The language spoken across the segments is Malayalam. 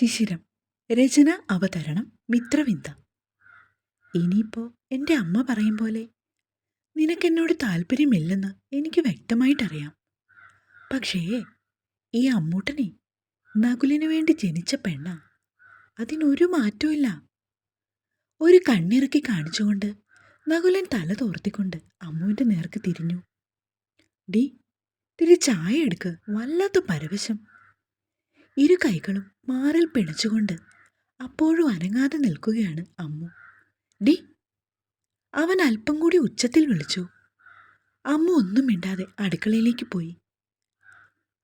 ശിശിരം. രചന അവതരണം മിത്രവിന്ദ. ഇനിയിപ്പോ എന്റെ അമ്മ പറയും പോലെ നിനക്കെന്നോട് താല്പര്യമില്ലെന്ന് എനിക്ക് വ്യക്തമായിട്ടറിയാം. പക്ഷേ ഈ അമ്മൂട്ടനെ നകുലിനു വേണ്ടി ജനിച്ച പെണ്ണ അതിനൊരു മാറ്റമില്ല ഒരു കണ്ണിറക്കി കാണിച്ചുകൊണ്ട് നകുലൻ തല തോർത്തിക്കൊണ്ട് അമ്മുവിന്റെ നേർക്ക് തിരിഞ്ഞു. ഡി തിരി ചായ എടുക്ക് വല്ലാത്ത പരവശം. ഇരു കൈകളും മാറിൽ പിണച്ചുകൊണ്ട് അപ്പോഴും അനങ്ങാതെ നിൽക്കുകയാണ് അമ്മു. ഡി അവൻ അല്പം കൂടി ഉച്ചത്തിൽ വിളിച്ചു. അമ്മ ഒന്നും മിണ്ടാതെ അടുക്കളയിലേക്ക് പോയി.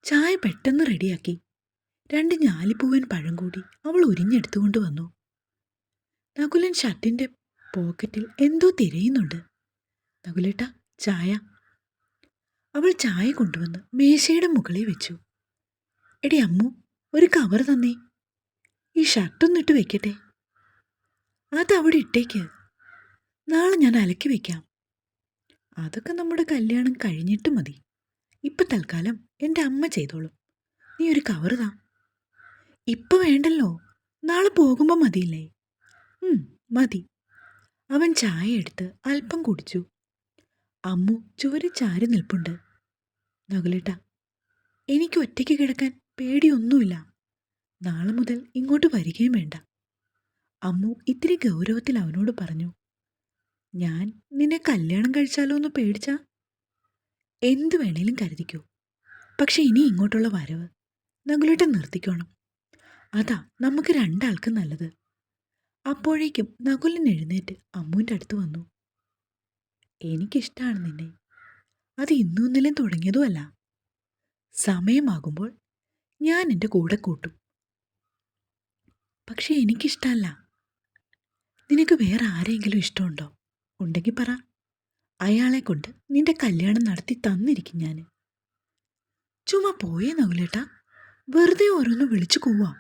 ചായ പെട്ടെന്ന് റെഡിയാക്കി. രണ്ട് ഞാലിപ്പൂവൻ പഴം കൂടി അവൾ ഉരിഞ്ഞെടുത്തുകൊണ്ട് വന്നു. നകുലൻ ഷർട്ടിന്റെ പോക്കറ്റിൽ എന്തോ തിരയുന്നുണ്ട്. നകുലേട്ട ചായ. അവൾ ചായ കൊണ്ടുവന്ന് മേശയുടെ മുകളിൽ വെച്ചു. എടി അമ്മു ഒരു കവർ തന്നേ. ഈ ഷർട്ടൊന്നിട്ട് വെക്കട്ടെ. അത് അവിടെ ഇട്ടേക്ക്. നാളെ ഞാൻ അലക്കി വെക്കാം. അതൊക്കെ നമ്മുടെ കല്യാണം കഴിഞ്ഞിട്ട് മതി. ഇപ്പൊ തൽക്കാലം എന്റെ അമ്മ ചെയ്തോളും. നീ ഒരു കവർ താ. ഇപ്പൊ വേണ്ടല്ലോ. നാളെ പോകുമ്പോൾ മതിയില്ലേ? മതി. അവൻ ചായ എടുത്ത് അല്പം കുടിച്ചു. അമ്മു ചുവരി ചാരി നിൽപ്പുണ്ട്. നകുലേട്ട എനിക്ക് ഒറ്റയ്ക്ക് കിടക്കാൻ പേടിയൊന്നുമില്ല. നാളെ മുതൽ ഇങ്ങോട്ട് വരികയും വേണ്ട. അമ്മു ഇത്തിരി ഗൗരവത്തിൽ അവനോട് പറഞ്ഞു ഞാൻ നിന്നെ കല്യാണം കഴിച്ചാലോ എന്ന് പേടിച്ച? എന്ത് വേണേലും കരുതിക്കോ. പക്ഷെ ഇനി ഇങ്ങോട്ടുള്ള വരവ് നകുലേട്ടൻ നിർത്തിക്കോണം. അതാ നമുക്ക് രണ്ടാൾക്കും നല്ലത്. അപ്പോഴേക്കും നകുലൻ എഴുന്നേറ്റ് അമ്മുവിന്റെ അടുത്ത് വന്നു. എനിക്കിഷ്ടമാണ് നിന്നെ. അത് ഇന്നും ഇന്നലെയും തുടങ്ങിയതുമല്ല. സമയമാകുമ്പോൾ ഞാൻ എന്റെ കൂടെ കൂട്ടും. പക്ഷെ എനിക്കിഷ്ടമല്ല നിനക്ക് വേറെ ആരെങ്കിലും ഇഷ്ടമുണ്ടോ? ഉണ്ടെങ്കിൽ പറ. അയാളെ കൊണ്ട് നിന്റെ കല്യാണം നടത്തി തന്നിരിക്കും ഞാൻ ചുമ്മാ പോയേ നകുലേട്ടാ. വെറുതെ ഓരോന്ന് വിളിച്ചു കൂവാ.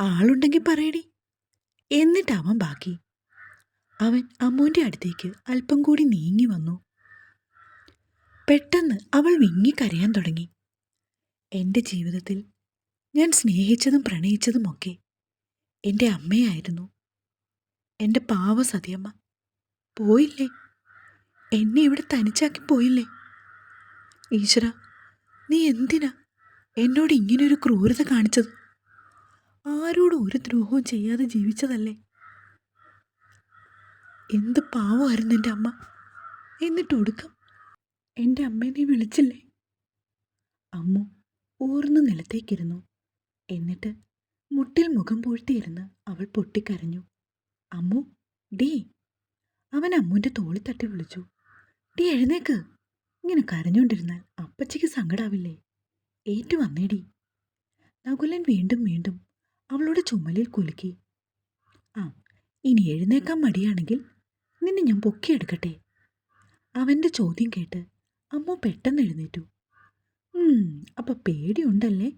ആളുണ്ടെങ്കിൽ പറയടി. എന്നിട്ടാവാൻ ബാക്കി. അവൻ അമ്മൂന്റെ അടുത്തേക്ക് അല്പം കൂടി നീങ്ങി വന്നു. പെട്ടെന്ന് അവൾ വിങ്ങിക്കരയാൻ തുടങ്ങി. എന്റെ ജീവിതത്തിൽ ഞാൻ സ്നേഹിച്ചതും പ്രണയിച്ചതുമൊക്കെ എന്റെ അമ്മയായിരുന്നു. എന്റെ പാവ സതിയമ്മ. പോയില്ലേ? എന്നെ ഇവിടെ തനിച്ചാക്കി പോയില്ലേ? ഈശ്വര നീ എന്തിനാ എന്നോട് ഇങ്ങനൊരു ക്രൂരത കാണിച്ചത്? ആരോടും ഒരു ദ്രോഹവും ചെയ്യാതെ ജീവിച്ചതല്ലേ? എന്ത് പാവമായിരുന്നു എന്റെ അമ്മ? എന്നിട്ട് ഒടുക്കം? എന്റെ അമ്മയെ നീ വിളിച്ചില്ലേ? അമ്മ ഓർന്ന് നിലത്തേക്കിരുന്നു. എന്നിട്ട് മുട്ടിൽ മുഖം പൂഴ്ത്തിയിരുന്ന് അവൾ പൊട്ടിക്കരഞ്ഞു. അമ്മു ഡീ. അവൻ അമ്മുവിന്റെ തോളി തട്ടി വിളിച്ചു. ഡീ എഴുന്നേക്ക്. ഇങ്ങനെ കരഞ്ഞുകൊണ്ടിരുന്നാൽ അപ്പച്ചയ്ക്ക് സങ്കടാവില്ലേ? ഏറ്റു വന്നേടി നകുലൻ വീണ്ടും വീണ്ടും അവളുടെ ചുമലിൽ കുലുക്കി. ആ ഇനി എഴുന്നേക്കാൻ മടിയാണെങ്കിൽ നിന്നെ ഞാൻ പൊക്കിയെടുക്കട്ടെ. അവന്റെ ചോദ്യം കേട്ട് അമ്മ പെട്ടെന്ന് എഴുന്നേറ്റു. അപ്പം പേടിയുണ്ടല്ലേ?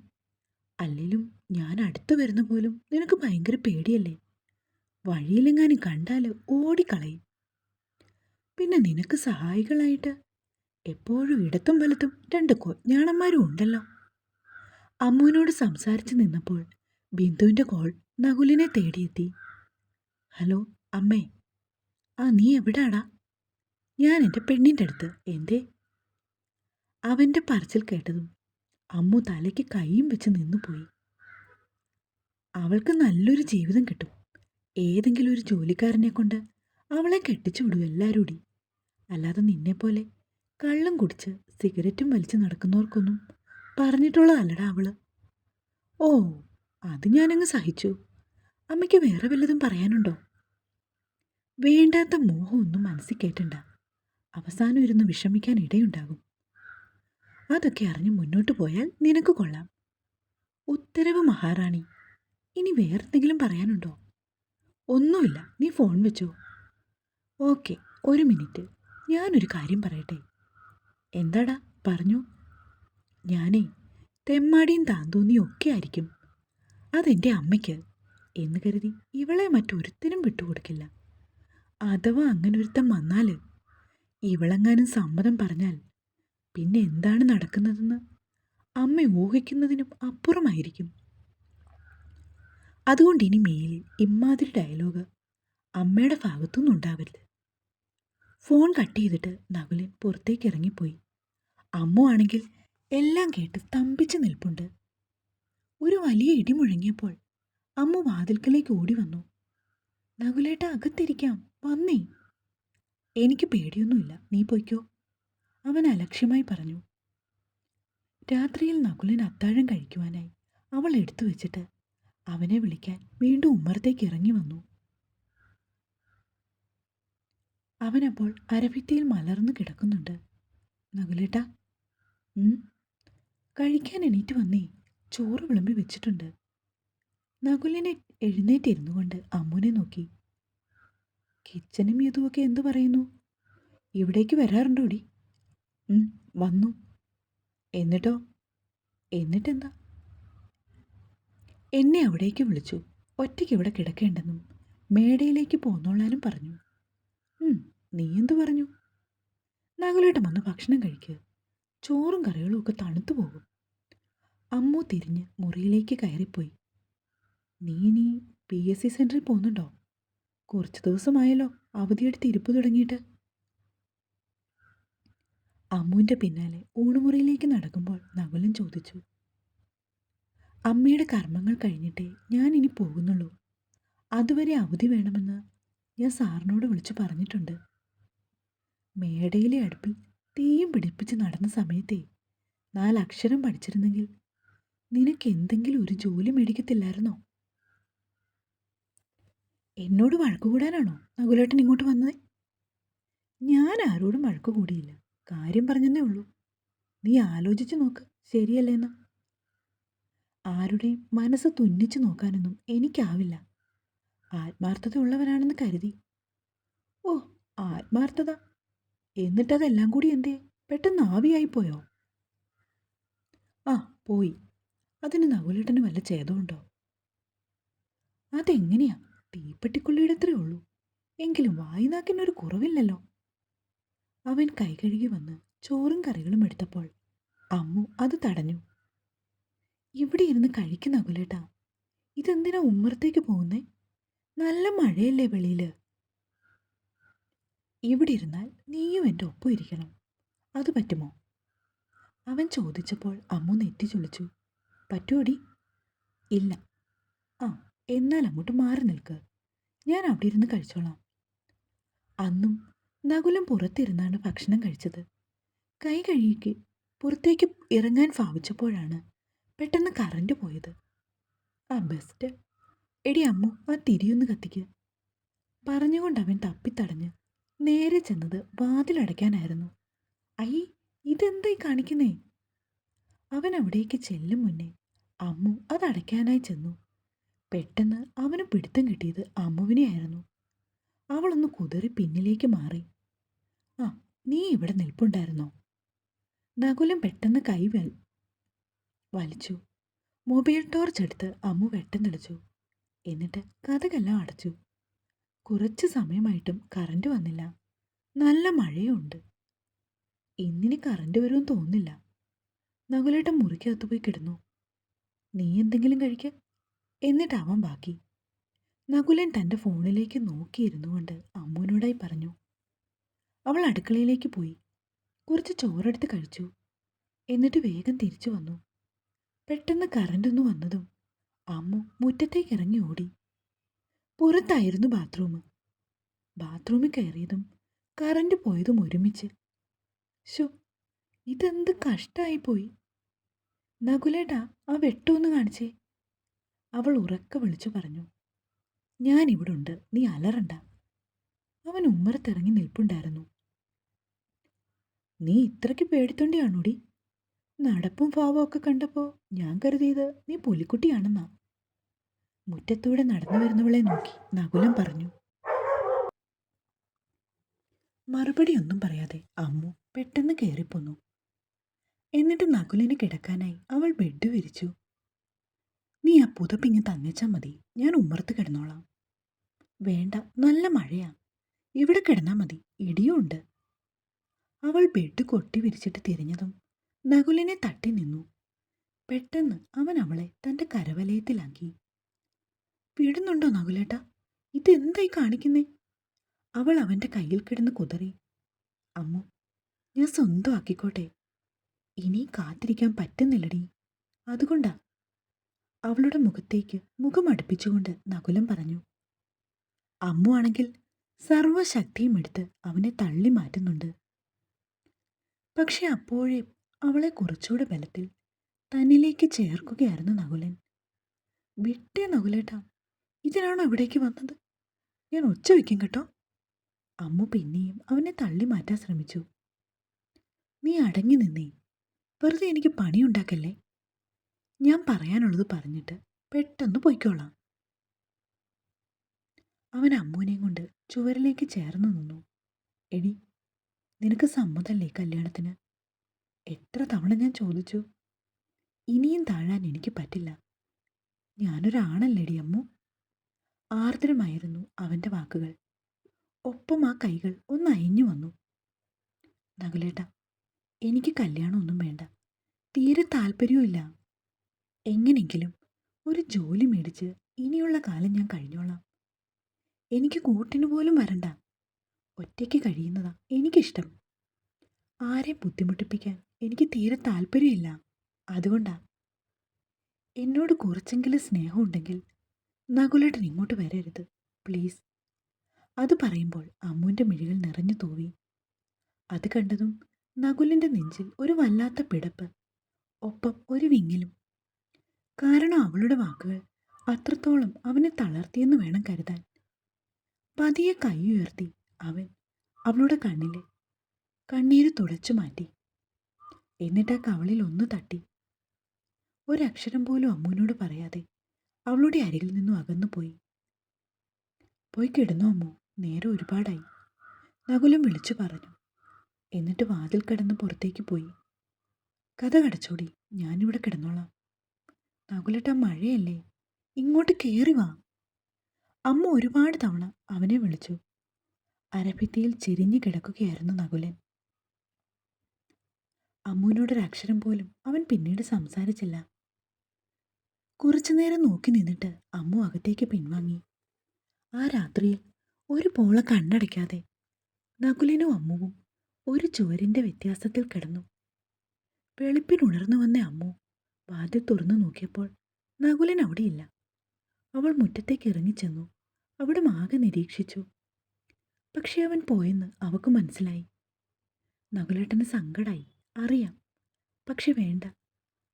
അല്ലേലും ഞാൻ അടുത്ത് വരുന്ന പോലും നിനക്ക് ഭയങ്കര പേടിയല്ലേ? വഴിയിലെങ്ങാനും കണ്ടാൽ ഓടിക്കളയും. പിന്നെ നിനക്ക് സഹായികളായിട്ട് എപ്പോഴും ഇടത്തും വലത്തും രണ്ട് കൊഞ്ഞാണന്മാരും ഉണ്ടല്ലോ. അമ്മുവിനോട് സംസാരിച്ച് നിന്നപ്പോൾ ബിന്ദുവിന്റെ കോൾ നകുലിനെ തേടിയെത്തി. ഹലോ അമ്മേ. ആ നീ എവിടാടാ? ഞാൻ എന്റെ പെണ്ണിന്റെ അടുത്ത്. എന്തേ? അവന്റെ പറച്ചിൽ കേട്ടതും അമ്മു തലയ്ക്ക് കൈയും വെച്ച് നിന്നുപോയി. അവൾക്ക് നല്ലൊരു ജീവിതം കിട്ടും. ഏതെങ്കിലും ഒരു ജോലിക്കാരനെ കൊണ്ട് അവളെ കെട്ടിച്ചു വിടും എല്ലാരൂടി. അല്ലാതെ നിന്നെപ്പോലെ കള്ളും കുടിച്ച് സിഗരറ്റും വലിച്ച് നടക്കുന്നവർക്കൊന്നും പറഞ്ഞിട്ടുള്ളതല്ലടാ അവൾ. ഓ അത് ഞാനങ്ങ് സഹിച്ചു. അമ്മയ്ക്ക് വേറെ വല്ലതും പറയാനുണ്ടോ? വേണ്ടാത്ത മോഹമൊന്നും മനസ്സിൽ കേട്ടണ്ട അവസാനം ഇരുന്ന് വിഷമിക്കാൻ ഇടയുണ്ടാകും. അതൊക്കെ അറിഞ്ഞ് മുന്നോട്ട് പോയാൽ നിനക്ക് കൊള്ളാം. ഉത്തരവ് മഹാറാണി. ഇനി വേറെന്തെങ്കിലും പറയാനുണ്ടോ? ഒന്നുമില്ല. നീ ഫോൺ വെച്ചോ. ഓക്കെ ഒരു മിനിറ്റ്. ഞാനൊരു കാര്യം പറയട്ടെ? എന്താടാ? പറഞ്ഞു. ഞാനേ തെമ്മാടിയും താന്തോന്നിയും ഒക്കെ ആയിരിക്കും. അതെന്റെ അമ്മയ്ക്ക്. എന്ന് കരുതി ഇവളെ മറ്റൊരുത്തിനും വിട്ടുകൊടുക്കില്ല. അഥവാ അങ്ങനൊരുത്തം വന്നാൽ ഇവളെങ്ങാനും സമ്മതം പറഞ്ഞാൽ പിന്നെ എന്താണ് നടക്കുന്നതെന്ന് അമ്മ ഊഹിക്കുന്നതിനും അപ്പുറമായിരിക്കും. അതുകൊണ്ട് ഇനി മേലിൽ ഇമ്മാതിരി ഡയലോഗ് അമ്മയുടെ ഭാഗത്തുനിന്നും ഉണ്ടാവരുത്. ഫോൺ കട്ട് ചെയ്തിട്ട് നകുലൻ പുറത്തേക്ക് ഇറങ്ങിപ്പോയി. അമ്മ ആണെങ്കിൽ എല്ലാം കേട്ട് സ്തംഭിച്ച് നിൽപ്പുണ്ട്. ഒരു വലിയ ഇടി മുഴങ്ങിയപ്പോൾ അമ്മു വാതിൽക്കലേക്ക് ഓടി വന്നു. നകുലേട്ട അകത്തിരിക്കാം വന്നേ. എനിക്ക് പേടിയൊന്നുമില്ല നീ പൊയ്ക്കോ. അവൻ അലക്ഷ്യമായി പറഞ്ഞു രാത്രിയിൽ നകുലൻ അത്താഴം കഴിക്കുവാനായി അവൾ എടുത്തു വെച്ചിട്ട് അവനെ വിളിക്കാൻ വീണ്ടും ഉമ്മറത്തേക്ക് ഇറങ്ങി വന്നു. അവനപ്പോൾ അരഭിത്തിയിൽ മലർന്നു കിടക്കുന്നുണ്ട്. നകുലേട്ട കഴിക്കാൻ എണീറ്റ് വന്നേ ചോറ് വിളമ്പി വെച്ചിട്ടുണ്ട്. നകുലിനെ എഴുന്നേറ്റിരുന്നു കൊണ്ട് അമ്മുനെ നോക്കി. കിച്ചനും യതുവൊക്കെ എന്തു പറയുന്നു? ഇവിടേക്ക് വരാറുണ്ടോടി? വന്നു. എന്നിട്ടോ? എന്നിട്ടെന്താ? എന്നെ അവിടേക്ക് വിളിച്ചു. ഒറ്റയ്ക്ക് ഇവിടെ കിടക്കേണ്ടെന്നും മേടയിലേക്ക് പോന്നോളാനും പറഞ്ഞു. നീ എന്തു പറഞ്ഞു? നകുലേട്ടൻ വന്ന് ഭക്ഷണം കഴിക്കുക ചോറും കറികളും ഒക്കെ തണുത്തു പോകും. അമ്മു തിരിഞ്ഞ് മുറിയിലേക്ക് കയറിപ്പോയി. നീ ഇനി പി എസ് സി സെന്ററിൽ പോകുന്നുണ്ടോ? കുറച്ച് ദിവസമായല്ലോ അവധിയെടുത്ത് ഇരിപ്പ് തുടങ്ങിയിട്ട്. അമ്മുവിന്റെ പിന്നാലെ ഊണുമുറിയിലേക്ക് നടക്കുമ്പോൾ നകുലൻ ചോദിച്ചു അമ്മയുടെ കർമ്മങ്ങൾ കഴിഞ്ഞിട്ടേ ഞാൻ ഇനി പോകുന്നുള്ളൂ. അതുവരെ അവധി വേണമെന്ന് ഞാൻ സാറിനോട് വിളിച്ചു പറഞ്ഞിട്ടുണ്ട്. മേടയിലെ അടുപ്പിൽ തീയും പിടിപ്പിച്ച് നടന്ന സമയത്തെ നാലക്ഷരം പഠിച്ചിരുന്നെങ്കിൽ നിനക്ക് എന്തെങ്കിലും ഒരു ജോലി മേടിക്കത്തില്ലായിരുന്നോ? എന്നോട് വഴക്കുകൂടാനാണോ നകുലേട്ടൻ ഇങ്ങോട്ട് വന്നത്? ഞാൻ ആരോടും വഴക്ക് കൂടിയില്ല കാര്യം പറഞ്ഞെന്നേ ഉള്ളൂ. നീ ആലോചിച്ച് നോക്ക്. ശരിയല്ലേന്ന് ആരുടെയും മനസ്സ് തുന്നിച്ചു നോക്കാനൊന്നും എനിക്കാവില്ല. ആത്മാർത്ഥതയുള്ളവനാണെന്ന് കരുതി. ഓ ആത്മാർത്ഥത. എന്നിട്ടതെല്ലാം കൂടി എന്തേ പെട്ടെന്ന് ആവിയായിപ്പോയോ? ആ പോയി. അതിന് നകുലേട്ടന് വല്ല ഛേദമുണ്ടോ? അതെങ്ങനെയാ? തീപ്പെട്ടിക്കുള്ളിയുടെ അത്രേ ഉള്ളൂ. എങ്കിലും വായിനാക്കിനൊരു കുറവില്ലല്ലോ. അവൻ കൈ കഴുകി വന്ന് ചോറും കറികളും എടുത്തപ്പോൾ അമ്മു അത് തടഞ്ഞു. ഇവിടെ ഇരുന്ന് കഴിക്കുന്ന അകുലേട്ടാ ഇതെന്തിനാ ഉമ്മറത്തേക്ക് പോകുന്നേ? നല്ല മഴയല്ലേ വെളിയിൽ. ഇവിടെ ഇരുന്നാൽ നീയും എന്റെ ഒപ്പം ഇരിക്കണം. അത് പറ്റുമോ? അവൻ ചോദിച്ചപ്പോൾ അമ്മു നെറ്റി ചൊളിച്ചു. പറ്റുമോടി ഇല്ല. ആ എന്നാൽ അങ്ങോട്ട് മാറി നിൽക്ക്. ഞാൻ അവിടെ ഇരുന്ന് കഴിച്ചോളാം. അന്നും നകുലം പുറത്തിരുന്നാണ് ഭക്ഷണം കഴിച്ചത്. കൈ കഴുകി പുറത്തേക്ക് ഇറങ്ങാൻ ഭാവിച്ചപ്പോഴാണ് പെട്ടെന്ന് കറണ്ട് പോയത്. ആ ബെസ്റ്റ് എടി അമ്മു ആ തിരിയൊന്ന് കത്തിക്ക്. പറഞ്ഞുകൊണ്ട് അവൻ തപ്പിത്തടഞ്ഞ് നേരെ ചെന്നത് വാതിലടയ്ക്കാനായിരുന്നു ഐ ഇതെന്തായി കാണിക്കുന്നേ? അവൻ അവിടേക്ക് ചെല്ലും മുന്നേ അമ്മു അതടയ്ക്കാനായി ചെന്നു. പെട്ടെന്ന് അവന് പിടുത്തം കിട്ടിയത് അമ്മുവിനെയായിരുന്നു. അവളൊന്ന് കുതിറി പിന്നിലേക്ക് മാറി. ആ നീ ഇവിടെ നിൽപ്പുണ്ടായിരുന്നോ? നകുലം പെട്ടെന്ന് കൈ വൽ വലിച്ചു. മൊബൈൽ ടോർച്ച് എടുത്ത് അമ്മു വെട്ടെന്നടിച്ചു. എന്നിട്ട് കഥകെല്ലാം അടച്ചു. കുറച്ച് സമയമായിട്ടും കറണ്ട് വന്നില്ല. നല്ല മഴയുണ്ട്. ഇന്നിനി കറണ്ട് വരുമെന്ന് തോന്നുന്നില്ല. നകുലേട്ടൻ മുറിക്കകത്ത് പോയി കിടന്നു. നീ എന്തെങ്കിലും കഴിക്ക എന്നിട്ട് അവൻ ബാക്കി. നകുലൻ തന്റെ ഫോണിലേക്ക് നോക്കിയിരുന്നു കൊണ്ട് അമ്മുവിനോടായി പറഞ്ഞു അവൾ അടുക്കളയിലേക്ക് പോയി. കുറച്ച് ചോറെടുത്ത് കഴിച്ചു. എന്നിട്ട് വേഗം തിരിച്ചു വന്നു. പെട്ടെന്ന് കറണ്ടൊന്ന് വന്നതും അമ്മു മുറ്റത്തേക്ക് ഇറങ്ങി ഓടി. പുറത്തായിരുന്നു ബാത്റൂം ബാത്റൂമിൽ കയറിയതും കറണ്ട് പോയതും ഒരുമിച്ച്. ഷോ ഇതെന്ത് കഷ്ടമായിപ്പോയി നകുലേട്ടാ ആ വെട്ടമൊന്ന് കാണിച്ചേ. അവൾ ഉറക്ക വിളിച്ചു പറഞ്ഞു. ഞാനിവിടെ ഉണ്ട് നീ അലറണ്ട. അവൻ ഉമ്മറത്തിറങ്ങി നിൽപ്പുണ്ടായിരുന്നു. നീ ഇത്രയ്ക്ക് പേടിത്തൊണ്ടിയാണോടി? നടപ്പും ഭാവവും ഒക്കെ കണ്ടപ്പോൾ ഞാൻ കരുതിയത് നീ പുലിക്കുട്ടിയാണെന്നാ. മുറ്റത്തൂടെ നടന്നു വരുന്നവളെ നോക്കി നകുലം പറഞ്ഞു. മറുപടി ഒന്നും പറയാതെ അമ്മു പെട്ടെന്ന് കയറിപ്പോന്നു എന്നിട്ട് നകുലിന് കിടക്കാനായി അവൾ ബെഡ് വിരിച്ചു. നീ ആ പുതപ്പിങ്ങ് തന്നേച്ചാ മതി. ഞാൻ ഉമ്മറത്ത് കിടന്നോളാം. വേണ്ട നല്ല മഴയാ. ഇവിടെ കിടന്നാ മതി ഇടിയുണ്ട് അവൾ ബെഡ് കൊട്ടി വിരിച്ചിട്ട് തിരിഞ്ഞതും നകുലിനെ തട്ടി നിന്നു. പെട്ടെന്ന് അവൻ അവളെ തന്റെ കരവലയത്തിലാക്കി. വിടുന്നുണ്ടോ നകുലേട്ടാ? ഇതെന്തായി കാണിക്കുന്നേ? അവൾ അവന്റെ കയ്യിൽ കിടന്ന് കുതറി. അമ്മു ഞാൻ സ്വന്തം ആക്കിക്കോട്ടെ. ഇനി കാത്തിരിക്കാൻ പറ്റുന്നില്ലടി. അതുകൊണ്ടാ. അവളുടെ മുഖത്തേക്ക് മുഖം അടുപ്പിച്ചുകൊണ്ട് നകുലം പറഞ്ഞു. അമ്മു ആണെങ്കിൽ സർവശക്തിയും എടുത്ത് അവനെ തള്ളി മാറ്റുന്നുണ്ട്. പക്ഷെ അപ്പോഴേ അവളെ കുറച്ചുകൂടെ ബലത്തിൽ തന്നിലേക്ക് ചേർക്കുകയായിരുന്നു നകുലൻ. വിട്ടേ നകുലേട്ടാ ഇതിനാണോ ഇവിടേക്ക് വന്നത്? ഞാൻ ഒച്ച വയ്ക്കും കേട്ടോ. അമ്മു പിന്നെയും അവനെ തള്ളി മാറ്റാൻ ശ്രമിച്ചു. നീ അടങ്ങി നിന്നേ വെറുതെ എനിക്ക് പണിയുണ്ടാക്കല്ലേ? ഞാൻ പറയാനുള്ളത് പറഞ്ഞിട്ട് പെട്ടെന്ന് പൊയ്ക്കോളാം. അവൻ അമ്മൂനെയും കൊണ്ട് ചുവരിലേക്ക് ചേർന്നു നിന്നു. എടി നിനക്ക് സമ്മതല്ലേ കല്യാണത്തിന്? എത്ര തവണ ഞാൻ ചോദിച്ചു? ഇനിയും താഴാൻ എനിക്ക് പറ്റില്ല. ഞാനൊരാണല്ലേടി അമ്മു. ആർദ്രമായിരുന്നു അവന്റെ വാക്കുകൾ. ഒപ്പം ആ കൈകൾ ഒന്ന് അയഞ്ഞു വന്നു. നകുലേട്ട എനിക്ക് കല്യാണമൊന്നും വേണ്ട. തീരെ താല്പര്യവുമില്ല എങ്ങനെങ്കിലും ഒരു ജോലി മേടിച്ച് ഇനിയുള്ള കാലം ഞാൻ കഴിഞ്ഞോളാം. എനിക്ക് കൂട്ടിന് പോലും വരണ്ട. ഒറ്റയ്ക്ക് കഴിയുന്നതാ എനിക്കിഷ്ടം. ആരെ ബുദ്ധിമുട്ടിപ്പിക്കാൻ എനിക്ക് തീരെ താല്പര്യമില്ല. അതുകൊണ്ടാ. എന്നോട് കുറച്ചെങ്കിലും സ്നേഹമുണ്ടെങ്കിൽ നകുലേട്ടൻ ഇങ്ങോട്ട് വരരുത് പ്ലീസ്. അത് പറയുമ്പോൾ അമ്മുവിന്റെ മിഴികൾ നിറഞ്ഞു തൂവി. അത് കണ്ടതും നകുലിന്റെ നെഞ്ചിൽ ഒരു വല്ലാത്ത പിടപ്പ് ഒപ്പം ഒരു വിങ്ങലും. കാരണം അവളുടെ വാക്കുകൾ അത്രത്തോളം അവനെ തളർത്തിയെന്ന് വേണം കരുതാൻ. പതിയെ കൈ ഉയർത്തി അവൻ അവളുടെ കണ്ണിലെ കണ്ണീര് തുടച്ചു മാറ്റി. എന്നിട്ട് ആ കവളിൽ ഒന്ന് തട്ടി. ഒരക്ഷരം പോലും അമ്മുവിനോട് പറയാതെ അവളുടെ അരികിൽ നിന്നും അകന്നുപോയി പോയി. കിടന്നു അമ്മു. നേരെ ഒരുപാടായി. നകുലം വിളിച്ചു പറഞ്ഞു. എന്നിട്ട് വാതിൽ കിടന്ന് പുറത്തേക്ക് പോയി. കഥ കടച്ചോടി. ഞാനിവിടെ കിടന്നോളാം. നകുലട്ട മഴയല്ലേ. ഇങ്ങോട്ട് കയറി വാ. അമ്മ ഒരുപാട് തവണ അവനെ വിളിച്ചു. അരഭിത്തിയിൽ ചെരിഞ്ഞു കിടക്കുകയായിരുന്നു നകുലൻ. അമ്മുവിനോടൊരക്ഷരം പോലും അവൻ പിന്നീട് സംസാരിച്ചില്ല. കുറച്ചുനേരം നോക്കി നിന്നിട്ട് അമ്മു അകത്തേക്ക് പിൻവാങ്ങി. ആ രാത്രിയിൽ ഒരു പോള കണ്ണടയ്ക്കാതെ നകുലിനും അമ്മുവും ഒരു ചുവരിന്റെ വ്യത്യാസത്തിൽ കിടന്നു. വെളുപ്പിനുണർന്നു വന്ന അമ്മു വാതിൽ തുറന്നു നോക്കിയപ്പോൾ നകുലൻ അവിടെയില്ല. അവൾ മുറ്റത്തേക്ക് ഇറങ്ങിച്ചെന്നു. അവിടെ ആകെ നിരീക്ഷിച്ചു. പക്ഷെ അവൻ പോയെന്ന് അവക്ക് മനസ്സിലായി. നകുലേട്ടന് സങ്കടായി. അറിയാം. പക്ഷെ വേണ്ട.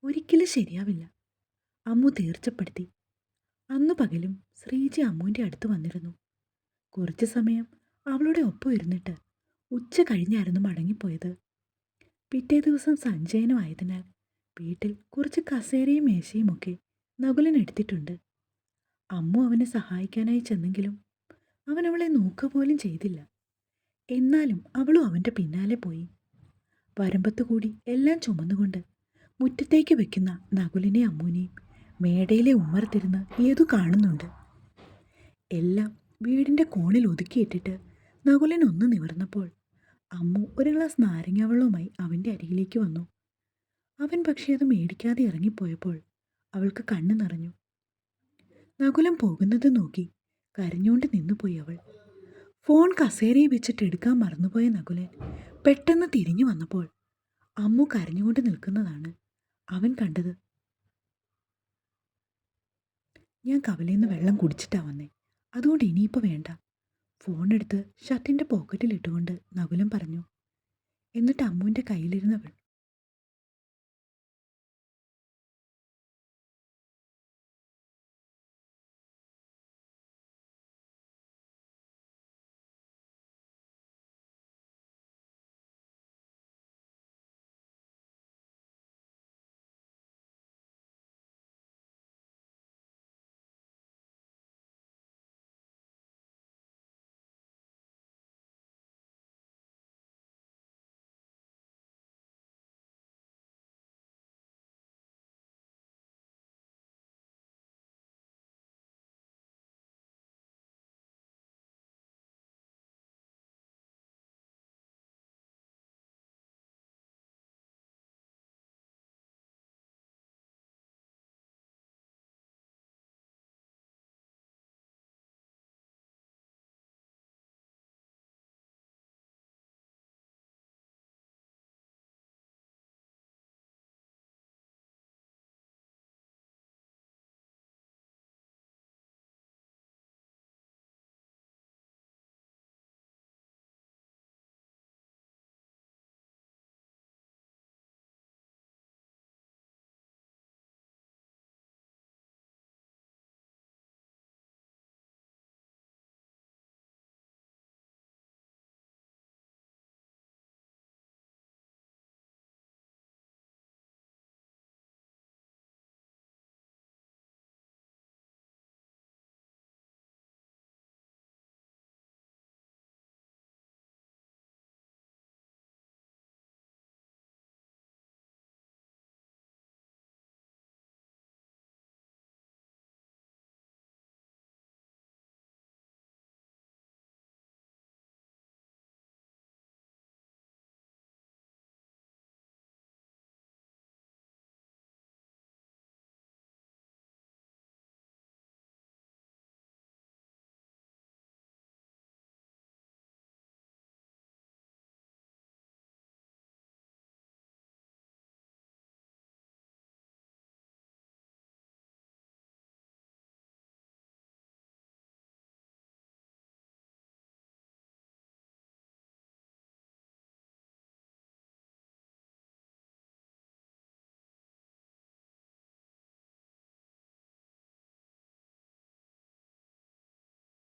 ഒരിക്കലും ശരിയാവില്ല. അമ്മു തീർച്ചപ്പെടുത്തി. അന്നു പകലും ശ്രീജി അമ്മുവിന്റെ അടുത്ത് വന്നിരുന്നു. കുറച്ച് സമയം അവളുടെ ഒപ്പം ഇരുന്നിട്ട് ഉച്ച കഴിഞ്ഞായിരുന്നു മടങ്ങിപ്പോയത്. പിറ്റേ ദിവസം സഞ്ചയനമായതിനാൽ വീട്ടിൽ കുറച്ച് കസേരയും മേശയും ഒക്കെ നകുലൻ എടുത്തിട്ടുണ്ട്. അമ്മു അവനെ സഹായിക്കാനായി ചെന്നെങ്കിലും അവൻ അവളെ നോക്കുക പോലും ചെയ്തില്ല. എന്നാലും അവളും അവന്റെ പിന്നാലെ പോയി. വരമ്പത്ത് കൂടി എല്ലാം ചുമന്നുകൊണ്ട് മുറ്റത്തേക്ക് വെക്കുന്ന നകുലിനെ അമ്മൂനെയും മേടയിലെ ഉമ്മർത്തിരുന്ന് ഏതു കാണുന്നുണ്ട്? എല്ലാം വീടിന്റെ കോണിൽ ഒതുക്കിയിട്ടിട്ട് നകുലൻ ഒന്ന് നിവർന്നപ്പോൾ അമ്മു ഒരു ഗ്ലാസ് നാരങ്ങാവെള്ളവുമായി അവന്റെ അരികിലേക്ക് വന്നു. അവൻ പക്ഷേ അത് മേടിക്കാതെ ഇറങ്ങിപ്പോയപ്പോൾ അവൾക്ക് കണ്ണു നിറഞ്ഞു. നകുലം പോകുന്നത് നോക്കി കരഞ്ഞുകൊണ്ട് നിന്നുപോയി അവൾ. ഫോൺ കസേരയിൽ വെച്ചിട്ട് എടുക്കാൻ മറന്നുപോയ നകുലൻ പെട്ടെന്ന് തിരിഞ്ഞു വന്നപ്പോൾ അമ്മു കരഞ്ഞുകൊണ്ട് നിൽക്കുന്നതാണ്. അവൻ കണ്ടത് ഞാൻ കവലയിൽ വെള്ളം കുടിച്ചിട്ടാ വന്നേ. അതുകൊണ്ട് ഇനിയിപ്പോൾ വേണ്ട. ഫോൺ എടുത്ത് ഷർട്ടിന്റെ പോക്കറ്റിൽ ഇട്ടുകൊണ്ട് നകുലം പറഞ്ഞു. എന്നിട്ട് അമ്മുവിന്റെ കയ്യിലിരുന്ന